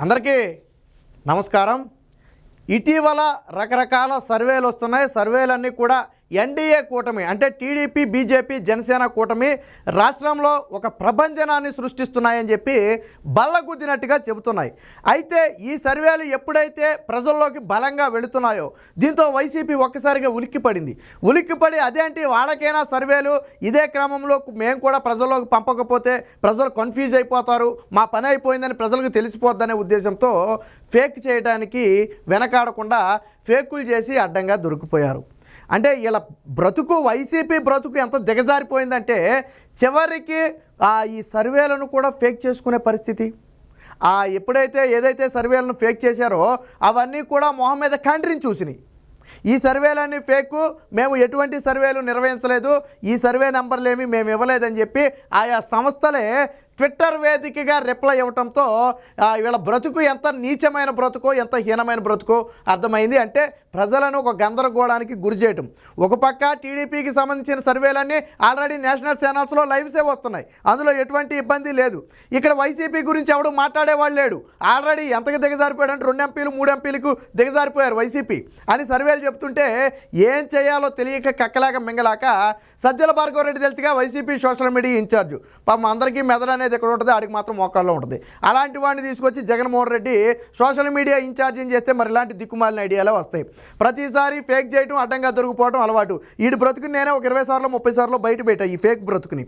అందరికీ నమస్కారం. ఇటీవల రకరకాల సర్వేలు వస్తున్నాయి. సర్వేలన్నీ కూడా ఎన్డీఏ కూటమి అంటే టీడీపీ బీజేపీ జనసేన కూటమి రాష్ట్రంలో ఒక ప్రభంజనాన్ని సృష్టిస్తున్నాయని చెప్పి బల్లగుద్దినట్టుగా చెబుతున్నాయి. అయితే ఈ సర్వేలు ఎప్పుడైతే ప్రజల్లోకి బలంగా వెళుతున్నాయో దీంతో వైసీపీ ఒక్కసారిగా ఉలిక్కిపడింది. ఉలిక్కిపడి అదేంటి? వాళ్ళకైనా సర్వేలు ఇదే క్రమంలో మేము కూడా ప్రజల్లోకి పంపకపోతే ప్రజలు కన్ఫ్యూజ్ అయిపోతారు మా పని అయిపోయిందని ప్రజలకు తెలిసిపోద్దనే ఉద్దేశంతో ఫేక్ చేయడానికి వెనకాడకుండా ఫేకులు చేసి అడ్డంగా దొరికిపోయారు. అంటే ఇలా బ్రతుకు వైసీపీ బ్రతుకు ఎంత దిగజారిపోయిందంటే చివరికి ఈ సర్వేలను కూడా ఫేక్ చేసుకునే పరిస్థితి. ఆ ఎప్పుడైతే ఏదైతే సర్వేలను ఫేక్ చేశారో అవన్నీ కూడా మొహం మీద కంట్రీని చూసినాయి. ఈ సర్వేలన్నీ ఫేక్ మేము ఎటువంటి సర్వేలు నిర్వహించలేదు ఈ సర్వే నెంబర్లు ఏమి మేము ఇవ్వలేదని చెప్పి ఆయా సంస్థలే ట్విట్టర్ వేదికగా రిప్లై ఇవ్వటంతో వీళ్ళ బ్రతుకు ఎంత నీచమైన బ్రతుకో ఎంత హీనమైన బ్రతుకో అర్థమైంది. అంటే ప్రజలను ఒక గందరగోళానికి గురి చేయటం. ఒక పక్క టీడీపీకి సంబంధించిన సర్వేలన్నీ ఆల్రెడీ నేషనల్ ఛానల్స్లో లైవ్సే వస్తున్నాయి. అందులో ఎటువంటి ఇబ్బంది లేదు. ఇక్కడ వైసీపీ గురించి ఎవడు మాట్లాడేవాళ్ళు లేడు. ఆల్రెడీ ఎంతకు దిగజారిపోయాడు అంటే రెండు ఎంపీలు మూడు ఎంపీలకు దిగజారిపోయారు వైసీపీ. అని సర్వేలు చెప్తుంటే ఏం చేయాలో తెలియక కక్కలాక మింగలాక సజ్జల భార్గవరెడ్డి తెలుసుగా వైసీపీ సోషల్ మీడియా ఇన్ఛార్జ్. పాపం అందరికీ మెదడు అనేది ఎక్కడ ఉంటుంది ఆడికి మాత్రం మోకాల్లో ఉంటుంది. అలాంటి వాడిని తీసుకొచ్చి Jaganmohan Reddy social media incharging చేస్తే మరి ఇలాంటి దిక్కుమాలిన ఐడియాలే వస్తాయి. ప్రతిసారి ఫేక్ చేయడం అడ్డంగా దొరికిపోవడం అలవాటు. వీడి బ్రతుకుని నేనే ఒక ఇరవై సార్లు ముప్పై సార్లు బయట పెట్టా ఈ ఫేక్ బ్రతుకుని.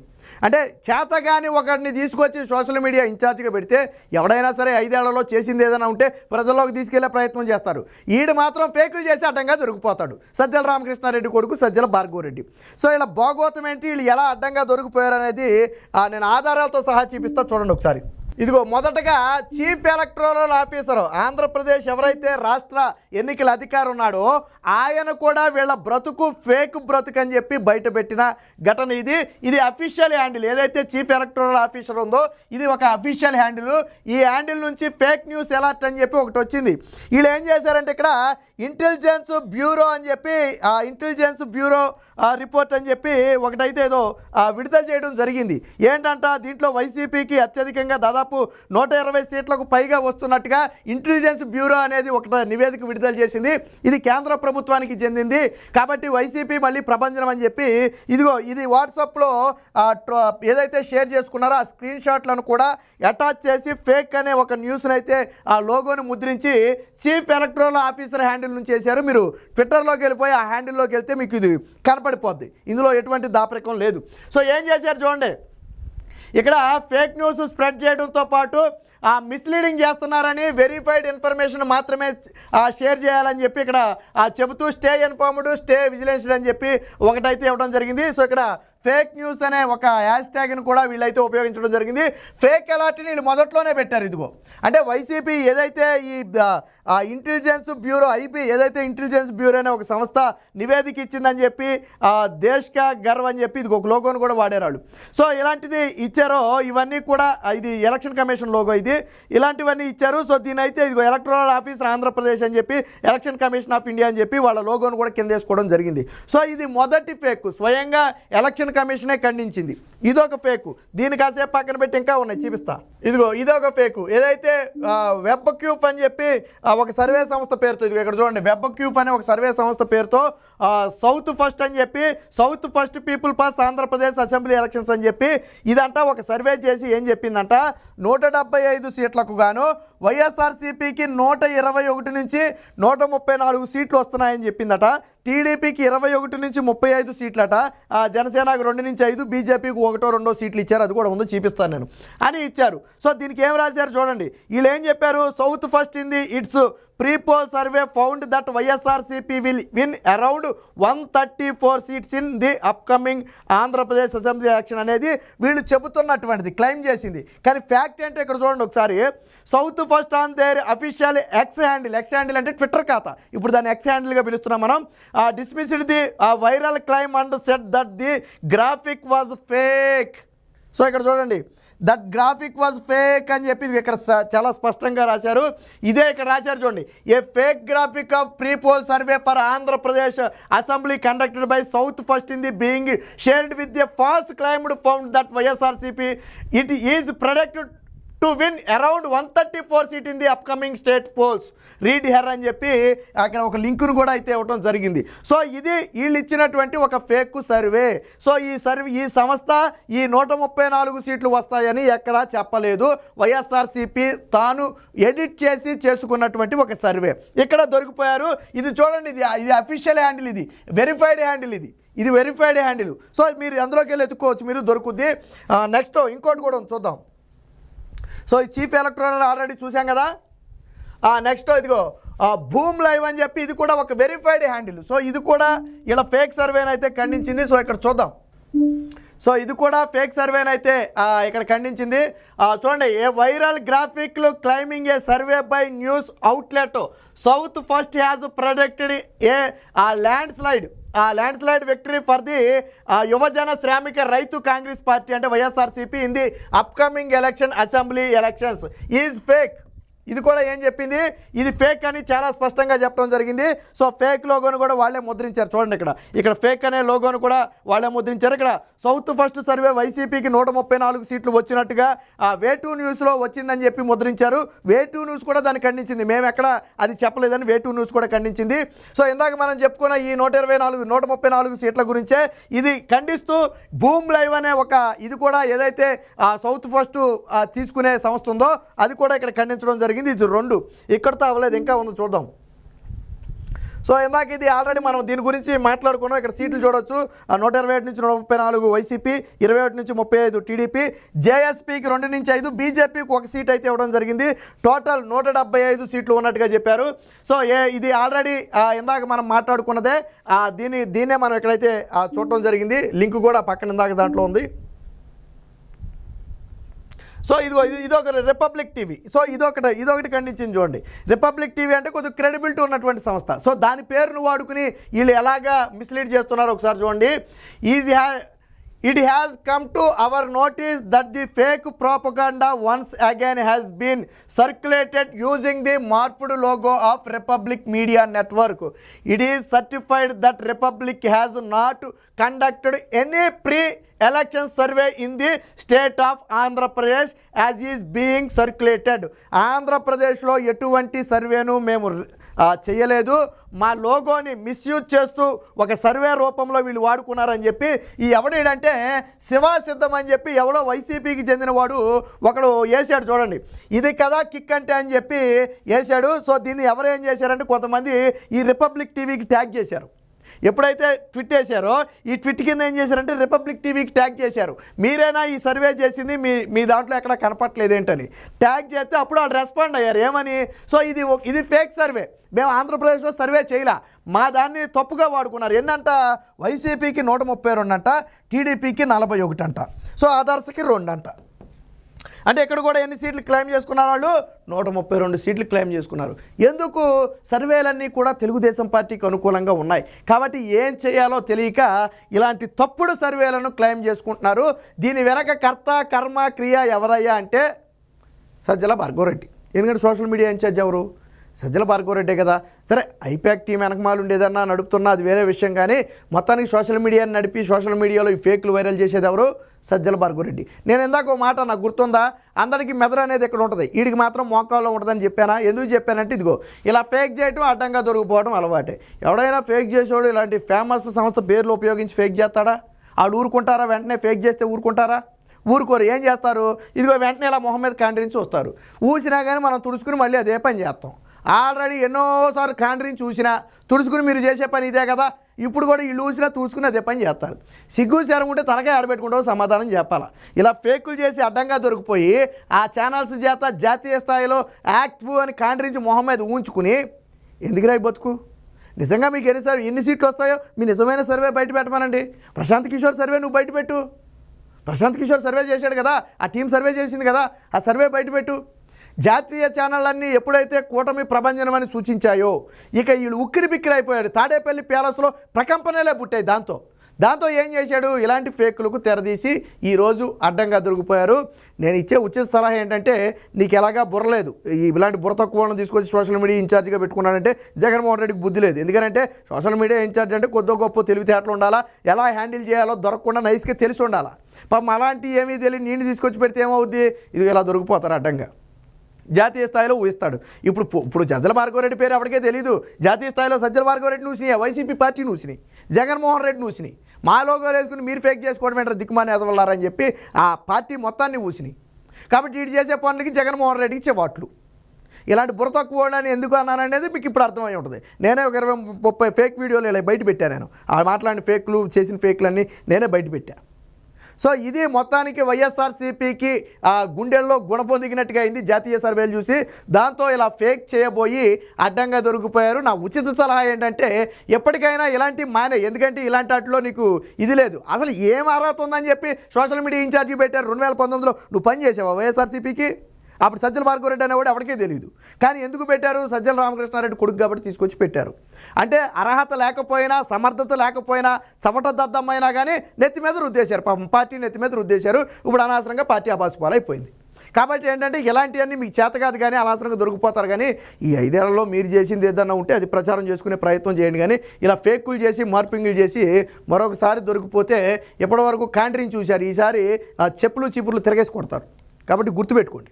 అంటే చేతగాని ఒకడిని తీసుకొచ్చి సోషల్ మీడియా ఇన్ఛార్జిగా పెడితే ఎవడైనా సరే ఐదేళ్ళలో చేసింది ఏదైనా ఉంటే ప్రజల్లోకి తీసుకెళ్ళే ప్రయత్నం చేస్తారు. ఈడు మాత్రం ఫేకులు చేసి అడ్డంగా దొరికిపోతాడు. సజ్జల రామకృష్ణారెడ్డి కొడుకు సజ్జల భార్గవరెడ్డి. సో ఇలా భోగోతం ఏంటి? వీళ్ళు ఎలా అడ్డంగా దొరికిపోయారు అనేది ఆ, నేను ఆధారాలతో సహా చూపిస్తా చూడండి ఒకసారి. ఇదిగో మొదటగా చీఫ్ ఎలక్టోరల్ ఆఫీసర్ ఆంధ్రప్రదేశ్ ఎవరైతే రాష్ట్ర ఎన్నికల అధికారి ఉన్నాడో ఆయన కూడా వీళ్ళ బ్రతుకు ఫేక్ బ్రతుకు అని చెప్పి బయటపెట్టిన ఘటన ఇది. ఇది అఫీషియల్ హ్యాండిల్. ఏదైతే చీఫ్ ఎలక్టోరల్ ఆఫీసర్ ఉందో ఇది ఒక అఫీషియల్ హ్యాండిల్. ఈ హ్యాండిల్ నుంచి ఫేక్ న్యూస్ ఎలర్ట్ అని చెప్పి ఒకటి వచ్చింది. వీళ్ళు ఏం చేశారంటే ఇక్కడ ఇంటెలిజెన్స్ బ్యూరో అని చెప్పి ఆ ఇంటెలిజెన్స్ బ్యూరో ఆ రిపోర్ట్ అని చెప్పి ఒకటైతే ఏదో విడుదల చేయడం జరిగింది. ఏంటంట దీంట్లో వైసీపీకి అత్యధికంగా దాదాపు నూట ఇరవై సీట్లకు పైగా వస్తున్నట్టుగా ఇంటెలిజెన్స్ బ్యూరో అనేది ఒక నివేదిక విడుదల చేసింది. ఇది కేంద్ర ప్రభుత్వానికి చెందింది. కాబట్టి వైసీపీ మళ్ళీ ప్రభంజనం అని చెప్పి ఇదిగో ఇది వాట్సాప్లో ఏదైతే షేర్ చేసుకున్నారో ఆ స్క్రీన్ షాట్లను కూడా అటాచ్ చేసి ఫేక్ అనే ఒక న్యూస్ని అయితే ఆ లోగోని ముద్రించి చీఫ్ ఎలక్ట్రల్ ఆఫీసర్ హ్యాండిల్ నుంచి చేశారు మీరు ట్విట్టర్లోకి వెళ్ళిపోయి ఆ హ్యాండిల్లోకి వెళ్తే మీకు ఇది కనపడిపోద్ది. ఇందులో ఎటువంటి దాపరికం లేదు. సో ఏం చేశారు చూడండి. ఇక్కడ ఫేక్ న్యూస్ స్ప్రెడ్ చేయడంతో పాటు మిస్లీడింగ్ చేస్తున్నారని వెరిఫైడ్ ఇన్ఫర్మేషన్ మాత్రమే ఆ, షేర్ చేయాలని చెప్పి ఇక్కడ ఆ, చెబుతూ స్టే ఇన్ఫార్మ్డ్ స్టే విజిలెన్స్డ్ అని చెప్పి ఒకటైతే ఇవ్వడం జరిగింది. సో ఇక్కడ ఫేక్ న్యూస్ అనే ఒక హ్యాష్ ట్యాగ్ని కూడా వీళ్ళైతే ఉపయోగించడం జరిగింది. ఫేక్ అలర్ట్ని వీళ్ళు మొదట్లోనే పెట్టారు ఇదిగో. అంటే వైసీపీ ఏదైతే ఈ ఇంటెలిజెన్స్ బ్యూరో ఐపీ ఏదైతే ఇంటెలిజెన్స్ బ్యూరో అనే ఒక సంస్థ నివేదిక ఇచ్చిందని చెప్పి ఆ, దేశ్ కా గర్వ్ అని చెప్పి ఇది ఒక లోగోని కూడా వాడారు వాళ్ళు. సో ఇలాంటిది ఇచ్చారో ఇవన్నీ కూడా ఇది ఎలక్షన్ కమిషన్ లోగో ఇది ఇలాంటివన్నీ ఇచ్చారు. సో దీని అయితే ఇదిగో ఎలక్ట్రల్ ఆఫీసర్ ఆంధ్రప్రదేశ్ అని చెప్పి ఎలక్షన్ కమిషన్ ఆఫ్ ఇండియా అని చెప్పి వాళ్ళ లోగోను కూడా కింద వేసుకోవడం జరిగింది. సో ఇది మొదటి ఫేక్. స్వయంగా ఎలక్షన్ కమిషనే ఖండించింది. ఇదొక ఫేక్. దీని కాసేపు పక్కన పెట్టి ఇంకా ఉన్నాయి. చూపిస్తా. ఇదిగో ఇదొక ఫేక్. ఏదైతే వెబ్ క్యూఫ్ అని చెప్పి ఒక సర్వే సంస్థ పేరుతో ఇదిగో ఇక్కడ చూడండి. వెబ్ క్యూఫ్ అనే ఒక సర్వే సంస్థ పేరుతో సౌత్ ఫస్ట్ అని చెప్పి South First people pass Andhra Pradesh assembly elections అని చెప్పి ఇదంతా ఒక సర్వే చేసి ఏం చెప్పిందంట? నూట డెబ్బై ఐదు సీట్లకు గాను వైఎస్ఆర్సీపీకి నూట ఇరవై ఒకటి నుంచి నూట ముప్పై నాలుగు సీట్లు వస్తున్నాయని చెప్పిందట. టీడీపీకి ఇరవై ఒకటి నుంచి ముప్పై ఐదు సీట్లట జనసేనకు రెండు నుంచి ఐదు బీజేపీకి ఒకటో రెండో సీట్లు ఇచ్చారు. అది కూడా ఉందో చూపిస్తాను నేను. అని ఇచ్చారు. సో దీనికి ఏం రాశారు చూడండి. వీళ్ళు ఏం చెప్పారు? South First in the it's pre poll survey found that YSRCP will win around one thirty four seats in the upcoming Andhra Pradesh assembly election అనేది వీళ్ళు చెబుతున్నటువంటిది క్లెయిమ్ చేసింది. కానీ ఫ్యాక్ట్ ఏంటో ఇక్కడ చూడండి ఒకసారి. South First on their official X handle X handle అంటే Twitter ఖాతా. ఇప్పుడు దాన్ని ఎక్స్ హ్యాండిల్గా పిలుస్తున్నాం మనం. Dismissed the viral claim and set that the graphic was fake so ఇక్కడ చూడండి. దట్ గ్రాఫిక్ వాజ్ ఫేక్ అని చెప్పి ఇక్కడ చాలా స్పష్టంగా రాశారు. ఇదే ఇక్కడ రాశారు చూడండి. A fake graphic of pre poll survey for Andhra Pradesh assembly conducted by South First in the being shared with a false claimed found that YSRCP it is predicted to win around one thirty four seat in the upcoming state polls. Read here అని చెప్పి అక్కడ ఒక లింకును కూడా అయితే ఇవ్వడం జరిగింది. So ఇది వీళ్ళు ఇచ్చినటువంటి ఒక ఫేక్ సర్వే. సో ఈ సర్వే ఈ సంస్థ ఈ నూట ముప్పై నాలుగు సీట్లు వస్తాయని ఎక్కడా చెప్పలేదు. వైఎస్ఆర్సీపీ తాను ఎడిట్ చేసి చేసుకున్నటువంటి ఒక సర్వే. ఇక్కడ దొరికిపోయారు. ఇది చూడండి ఇది ఇది అఫీషియల్ హ్యాండిల్ ఇది. వెరిఫైడ్ హ్యాండిల్ ఇది. ఇది వెరిఫైడ్ హ్యాండిల్. సో మీరు అందులోకి వెళ్ళి ఎత్తుకోవచ్చు మీరు దొరుకుద్ది. నెక్స్ట్ ఇంకోటి కూడా ఉంది, చూద్దాం. సో ఈ చీఫ్ ఎలక్ట్రానిక్ ఆల్రెడీ చూసాం కదా? నెక్స్ట్ ఇదిగో భూమ్ లైవ్ అని చెప్పి ఇది కూడా ఒక వెరిఫైడ్ హ్యాండిల్ సో ఇది కూడా ఇలా ఫేక్ సర్వేని అయితే ఖండించింది. సో ఇక్కడ చూద్దాం. సో ఇది కూడా ఫేక్ సర్వేని అయితే ఇక్కడ ఖండించింది. చూడండి a viral గ్రాఫిక్లు claiming a survey by news outlet South First has predicted a uh landslide landslide victory for the Yuvajana Sramika Rythu Congress party అంటే YSRCP. In the upcoming election assembly elections is fake ఇది కూడా ఏం చెప్పింది? ఇది fake అని చాలా స్పష్టంగా చెప్పడం జరిగింది. సో ఫేక్ లోగోను కూడా వాళ్ళే ముద్రించారు. చూడండి ఇక్కడ. ఇక్కడ ఫేక్ అనే లోగోను కూడా వాళ్ళే ముద్రించారు. ఇక్కడ సౌత్ ఫస్ట్ సర్వే వైసీపీకి నూట ముప్పై నాలుగు సీట్లు వచ్చినట్టుగా ఆ వే టూ న్యూస్లో వచ్చిందని చెప్పి ముద్రించారు. వే టూ న్యూస్ కూడా దాన్ని ఖండించింది. మేము ఎక్కడ అది చెప్పలేదని వే టూ న్యూస్ కూడా ఖండించింది. సో ఇందాక మనం చెప్పుకున్న ఈ నూట ఇరవై నాలుగు నూట ముప్పై నాలుగు సీట్ల గురించే ఇది ఖండిస్తూ భూమ్ లైవ్ అనే ఒక ఇది కూడా ఏదైతే ఆ సౌత్ ఫస్ట్ తీసుకునే సంస్థ ఉందో అది కూడా ఇక్కడ ఖండించడం జరిగింది. ఇది రెండు. ఇక్కడితో అవ్వలేదు. ఇంకా ఉంది. చూద్దాం. సో ఇందాక ఇది ఆల్రెడీ మనం దీని గురించి మాట్లాడుకున్నాం. ఇక్కడ సీట్లు చూడొచ్చు. ఆ నూట ఇరవై ఒకటి నుంచి నూట ముప్పై నాలుగు వైసీపీ ఇరవై ఒకటి నుంచి ముప్పై ఐదు టీడీపీ జేఎస్పీకి రెండు నుంచి ఐదు బీజేపీకి ఒక సీట్ అయితే ఇవ్వడం జరిగింది. టోటల్ నూట డెబ్బై ఐదు సీట్లు ఉన్నట్టుగా చెప్పారు. సో ఏ ఇది ఆల్రెడీ ఇందాక మనం మాట్లాడుకున్నదే. దీని దీన్నే మనం ఎక్కడైతే చూడటం జరిగింది. లింక్ కూడా పక్కన ఇందాక దాంట్లో ఉంది. సో ఇదిగో ఇది ఇదొక రిపబ్లిక్ టీవీ సో ఇదొకటి ఇదొకటి ఖండించింది చూడండి. రిపబ్లిక్ టీవీ అంటే కొద్దిగా క్రెడిబిలిటీ ఉన్నటువంటి సంస్థ. సో దాని పేరును వాడుకుని వీళ్ళు ఎలాగా మిస్లీడ్ చేస్తున్నారో ఒకసారి చూడండి. Easy ha it has come to our notice that the fake propaganda once again has been circulated using the morphed logo of Republic media network it is certified that Republic has not conducted any pre election survey in the state of Andhra Pradesh as is being circulated ఆంధ్రప్రదేశ్లో ఎటువంటి సర్వేను మేము చేయలేదు. మా లోగోని misuse చేస్తూ ఒక survey రూపంలో వీళ్ళు వాడుకున్నారని చెప్పి ఈ ఎవడేడంటే శివాసిద్ధం అని చెప్పి ఎవడో వైసీపీకి చెందినవాడు ఒకడు వేసాడు చూడండి. ఇది కదా కిక్ అంటే అని చెప్పి వేసాడు సో దీన్ని ఎవరు ఏం చేశారంటే కొంతమంది ఈ రిపబ్లిక్ టీవీకి ట్యాగ్ చేశారు. ఎప్పుడైతే ట్విట్ చేశారో ఈ ట్విట్ కింద ఏం చేశారంటే రిపబ్లిక్ టీవీకి ట్యాగ్ చేశారు. మీరేనా ఈ సర్వే చేసింది? మీ మీ దాంట్లో ఎక్కడ కనపట్లేదు ఏంటని. ట్యాగ్ చేస్తే అప్పుడు వాళ్ళు రెస్పాండ్ అయ్యారు. ఏమని? సో ఇది ఇది ఫేక్ సర్వే మేము ఆంధ్రప్రదేశ్లో సర్వే చేయలే. మా దాన్ని తప్పుగా వాడుకున్నారు. ఎన్నంట? వైసీపీకి నూట ముప్పై రెండు అంట టీడీపీకి నలభై ఒకటి అంట సో ఆదర్శకి రెండు అంట అంటే ఇక్కడ కూడా ఎన్ని సీట్లు క్లెయిమ్ చేసుకున్నారు వాళ్ళు? నూట ముప్పై రెండు సీట్లు క్లెయిమ్ చేసుకున్నారు. ఎందుకు? సర్వేలన్నీ కూడా తెలుగుదేశం పార్టీకి అనుకూలంగా ఉన్నాయి. కాబట్టి ఏం చేయాలో తెలియక ఇలాంటి తప్పుడు సర్వేలను క్లెయిమ్ చేసుకుంటున్నారు. దీని వెనక కర్త కర్మ క్రియ ఎవరయ్యా అంటే సజ్జల భార్గవరెడ్డి. ఎందుకంటే సోషల్ మీడియా ఇన్ఛార్జ్ ఎవరు? సజ్జల భార్గవరెడ్డే కదా. సరే ఐప్యాక్ టీం వెనకమాలు ఉండేదన్నా నడుపుతున్నా అది వేరే విషయం కానీ మొత్తానికి సోషల్ మీడియాని నడిపి సోషల్ మీడియాలో ఈ ఫేక్లు వైరల్ చేసేది ఎవరు? సజ్జల భార్గవరెడ్డి నేను ఇందాక ఒక మాట నాకు గుర్తుందా? అందరికీ మెదడు అనేది ఇక్కడ ఉంటుంది. వీడికి మాత్రం మోకాల్లో ఉంటుందని చెప్పానా? ఎందుకు చెప్పానంటే ఇదిగో ఇలా ఫేక్ చేయటం అడ్డంగా దొరికిపోవడం అలవాటే. ఎవడైనా ఫేక్ చేసేవాడు ఇలాంటి ఫేమస్ సంస్థ పేర్లు ఉపయోగించి ఫేక్ చేస్తాడా? వాళ్ళు ఊరుకుంటారా? వెంటనే ఫేక్ చేస్తే ఊరుకుంటారా? ఊరుకోరు. ఏం చేస్తారు? ఇదిగో వెంటనే ఇలా మొహం మీద కాండ్రించి వస్తారు. ఊసినా కానీ మనం తుడుచుకుని మళ్ళీ అదే పని చేస్తాం. ఆల్రెడీ ఎన్నోసార్లు కాండ్రీని చూసినా తుడుచుకుని మీరు చేసే పని ఇదే కదా. ఇప్పుడు కూడా ఇల్లు ఊసినా తుడుచుకుని అదే పని చేస్తారు. సిగ్గు శరం ఉంటే తలకాయ ఆడబెట్టుకుంటావు సమాధానం చెప్పాలా? ఇలా ఫేకులు చేసి అడ్డంగా దొరికిపోయి ఆ ఛానల్స్ చేత జాతీయ స్థాయిలో యాక్టివ్ అని కాండ్రించి మొహం మీద ఊంచుకుని ఎందుకు రాయి బతుకు? నిజంగా మీకు ఎన్నిసార్లు ఎన్ని సీట్లు వస్తాయో మీ నిజమైన సర్వే బయట పెట్టమనండి. ప్రశాంత్ కిషోర్ సర్వే నువ్వు బయట పెట్టు. ప్రశాంత్ కిషోర్ సర్వే చేశాడు కదా ఆ టీం సర్వే చేసింది కదా ఆ సర్వే బయటపెట్టు జాతీయ ఛానళ్ళన్నీ ఎప్పుడైతే కూటమి ప్రభంజనమని సూచించాయో ఇక వీళ్ళు ఉక్కిరి బిక్కిరి అయిపోయాడు తాడేపల్లి ప్యాలెస్లో ప్రకంపనలే పుట్టాయి దాంతో. దాంతో ఏం చేశాడు? ఇలాంటి ఫేకులకు తెరదీసి ఈరోజు అడ్డంగా దొరికిపోయారు. నేను ఇచ్చే ఉచిత సలహా ఏంటంటే నీకు ఎలాగా బుర్రలేదు ఈ ఇలాంటి బుర్ర తక్కువ తీసుకొచ్చి సోషల్ మీడియా ఇన్ఛార్జిగా పెట్టుకున్నాడంటే జగన్మోహన్ రెడ్డికి బుద్ధి లేదు. ఎందుకంటే సోషల్ మీడియా ఇన్ఛార్జ్ అంటే కొద్దో గొప్ప తెలివితేటలు ఉండాలా? ఎలా హ్యాండిల్ చేయాలో దొరకకుండా నైస్గా తెలిసి ఉండాలా? పాపం అలాంటి ఏమీ తెలియని నేను తీసుకొచ్చి పెడితే ఏమవుద్ది? ఇది ఇలా దొరికిపోతారు అడ్డంగా. జాతీయ స్థాయిలో ఊహిస్తాడు. ఇప్పుడు ఇప్పుడు సజ్జల భార్గవరెడ్డి పేరు ఎవరికే తెలియదు జాతీయ స్థాయిలో సజ్జల భార్గవరెడ్డి నూసినాయి వైసీపీ పార్టీ నూసినాయి జగన్మోహన్ రెడ్డి నూసినాయి మా లోగోలు వేసుకుని మీరు ఫేక్ చేసుకోవడం ఏంటారు దిక్కుమాని ఎదవల్లారని చెప్పి ఆ పార్టీ మొత్తాన్ని ఊసినాయి. కాబట్టి ఇటు చేసే పనులకి జగన్మోహన్ రెడ్డికి చెవాట్లు ఇలాంటి బుర్ర తక్కువ అని ఎందుకు అన్నాననేది మీకు ఇప్పుడు అర్థమై ఉంటుంది. నేనే ఒక ఇరవై ముప్పై ఫేక్ వీడియోలు ఇలా బయట పెట్టాను నేను. ఆ మాట్లాడిన ఫేక్లు చేసిన ఫేక్లన్నీ నేనే బయట పెట్టాను సో ఇది మొత్తానికి వైఎస్ఆర్సీపీకి ఆ గుండెల్లో గుణపొందిగినట్టుగా అయింది జాతీయ సర్వేలు చూసి. దాంతో ఇలా ఫేక్ చేయబోయి అడ్డంగా దొరికిపోయారు. నా ఉచిత సలహా ఏంటంటే ఎప్పటికైనా ఇలాంటి మానే ఎందుకంటే ఇలాంటి వాటిలో నీకు ఇది లేదు. అసలు ఏం అర్హత ఉందని చెప్పి సోషల్ మీడియా ఇన్ఛార్జి పెట్టారు రెండు వేల పంతొమ్మిదిలో. నువ్వు పని చేసావా వైఎస్ఆర్సీపీకి? అప్పుడు సజ్జల భార్గవరెడ్డి అనేవాడు ఎవరికీ తెలియదు కానీ ఎందుకు పెట్టారు? సజ్జల రామకృష్ణారెడ్డి కొడుకు కాబట్టి తీసుకొచ్చి పెట్టారు. అంటే అర్హత లేకపోయినా సమర్థత లేకపోయినా చవట దద్దమైనా కానీ నెత్తి మీద రుద్దేశారు. పాపం పార్టీ నెత్తి మీద రుద్దేశారు. ఇప్పుడు అనవసరంగా పార్టీ అబాసుపాలైపోయింది కాబట్టి ఏంటంటే ఇలాంటివన్నీ మీకు చేత కాదు కానీ అనవసరంగా దొరికిపోతారు కానీ ఈ ఐదేళ్ళలో మీరు చేసింది ఏదన్నా ఉంటే అది ప్రచారం చేసుకునే ప్రయత్నం చేయండి కానీ ఇలా ఫేకులు చేసి మార్పింగ్లు చేసి మరొకసారి దొరికిపోతే ఇప్పటివరకు కాంట్రీని చూశారు. ఈసారి ఆ చెప్పులు చిపుర్లు తిరగేసి కొడతారు. కాబట్టి గుర్తుపెట్టుకోండి.